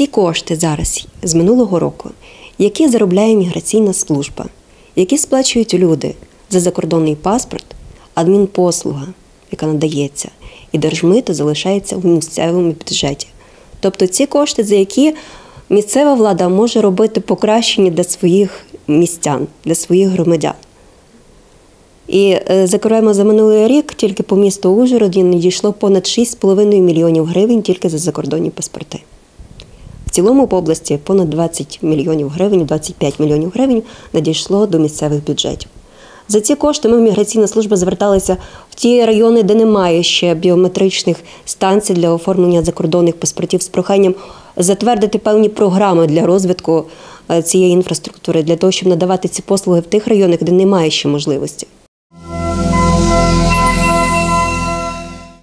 ці кошти зараз з минулого року, які заробляє міграційна служба, які сплачують люди за закордонний паспорт, адмінпослуга, яка надається, і держмито залишається в місцевому бюджеті. Тобто ці кошти, за які місцева влада може робити покращення для своїх містян, для своїх громадян. І, е, зокрема, за минулий рік тільки по місту Ужгороді надійшло понад 6,5 мільйонів гривень тільки за закордонні паспорти. Цілому по області понад 20 мільйонів гривень, 25 мільйонів гривень надійшло до місцевих бюджетів. За ці кошти ми в міграційна служба зверталися в ті райони, де немає ще біометричних станцій для оформлення закордонних паспортів з проханням затвердити певні програми для розвитку е, цієї інфраструктури, для того, щоб надавати ці послуги в тих районах, де немає ще можливості.